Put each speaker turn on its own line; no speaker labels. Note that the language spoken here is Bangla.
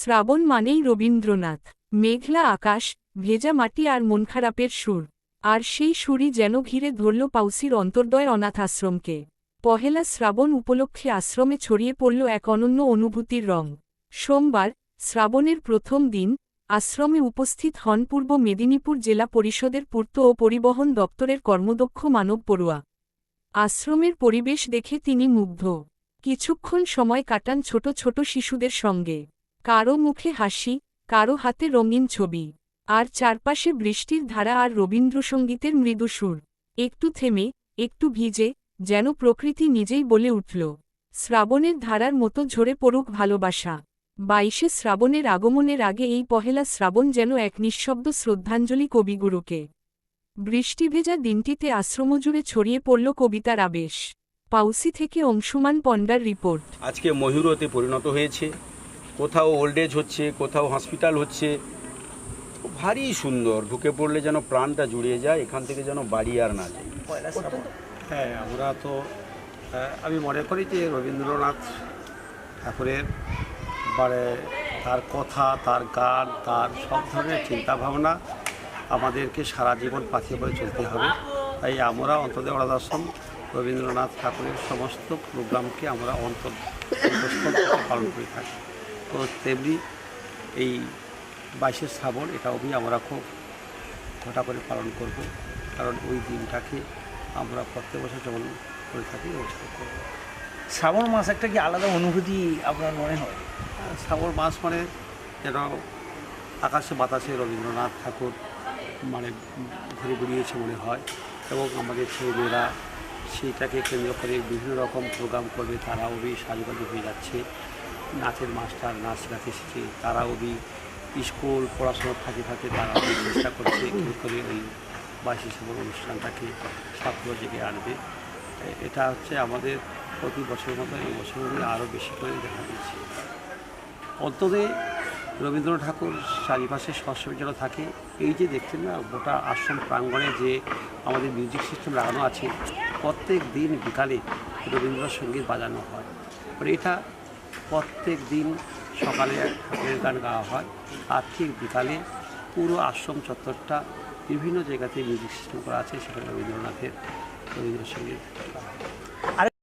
শ্রাবণ মানেই রবীন্দ্রনাথ। মেঘলা আকাশ, ভেজা মাটি আর মন খারাপের সুর। আর সেই সুরই যেন ঘিরে ধরল পাউসির অন্তর্দয় অনাথ আশ্রমকে পহেলা শ্রাবণ উপলক্ষে আশ্রমে ছড়িয়ে পড়ল এক অনন্য অনুভূতির রং। সোমবার, শ্রাবণের প্রথম দিন, আশ্রমে উপস্থিত হন পূর্ব মেদিনীপুর জেলা পরিষদের পূর্ত ও পরিবহন দপ্তরের কর্মদক্ষ মানব পড়ুয়া। আশ্রমের পরিবেশ দেখে তিনি মুগ্ধ। কিছুক্ষণ সময় কাটান ছোট ছোট শিশুদের সঙ্গে। কারও মুখে হাসি, কারও হাতে রঙিন ছবি। আর চারপাশে বৃষ্টির ধারা আর রবীন্দ্রসঙ্গীতের মৃদু সুর। একটু থেমে, একটু ভিজে, যেন প্রকৃতি নিজেই বলে উঠল, শ্রাবণের ধারার মতো ঝরে পড়ুক ভালোবাসা। বাইশে শ্রাবণের আগমনের আগে এই পহেলা শ্রাবণ যেন এক নিঃশব্দ শ্রদ্ধাঞ্জলি কবিগুরুকে। বৃষ্টিভেজা দিনটিতে আশ্রমজুড়ে ছড়িয়ে পড়ল কবিতার আবেশ। পাউসি থেকে অংশুমান পণ্ডার রিপোর্ট।
আজকে ময়ূরতে পরিণত হয়েছে। কোথাও ওল্ড এজ হচ্ছে কোথাও হসপিটাল হচ্ছে। ভারী সুন্দর ঢুকে পড়লে যেন প্রাণটা জুড়িয়ে যায় এখান থেকে যেন বাড়ি আর না যায়।
হ্যাঁ আমরা তো আমি মনে করি যে রবীন্দ্রনাথ ঠাকুরের মানে তার কথা তার গান তার সব ধরনের চিন্তাভাবনা আমাদেরকে সারা জীবন পাঠিয়ে বয়ে চলতে হবে। তাই আমরা অন্তত অনাথাশ্রম রবীন্দ্রনাথ ঠাকুরের সমস্ত প্রোগ্রামকে আমরা অন্তর পালন করে থাকি। তো তেমনি এই বাইশে শ্রাবণ এটা এটাও আমরা খুব ঘটা করে পালন করব। কারণ ওই দিনটাকে আমরা প্রত্যেক বছর যেমন করে থাকি
শ্রাবণ মাস একটা কি আলাদা অনুভূতি আপনার মনে হয়?
শ্রাবণ মাস মানে যেন আকাশে বাতাসে রবীন্দ্রনাথ ঠাকুর মানে ঘুরে বেরিয়েছে মনে হয় এবং আমাদের ছেলেমেয়েরা সেইটাকে কেন্দ্র করে বিভিন্ন রকম প্রোগ্রাম করবে তারাও বি সাজুবাজু হয়ে যাচ্ছে। নাচের মাস্টার, নাচ শেখাতে শিখে তারা বি স্কুল পড়াশোনার থাকে থাকে তারা চেষ্টা করছে কী করে ওই বাইশে শ্রাবণ অনুষ্ঠানটাকে সাফল্য জেগে আনবে। এটা হচ্ছে আমাদের প্রতি বছরের মতো এই বছরগুলি আরও বেশি করে দেখা দিচ্ছে অন্তত রবীন্দ্রনাথ ঠাকুর চারিপাশে সবসময় যেন থাকে, এই যে দেখছেন না, গোটা আশ্রম প্রাঙ্গণে যে আমাদের মিউজিক সিস্টেম লাগানো আছে, প্রত্যেক দিন বিকালে রবীন্দ্রনাথ সংগীত বাজানো হয়। মানে এটা প্রত্যেক দিন সকালে ঠাকুরের গান গাওয়া হয় আর ঠিক বিকালে পুরো আশ্রম চত্বরটা বিভিন্ন জায়গাতে মিউজিক সিস্টেম করা আছে, সেখানে রবীন্দ্রনাথের রবীন্দ্রসঙ্গীত।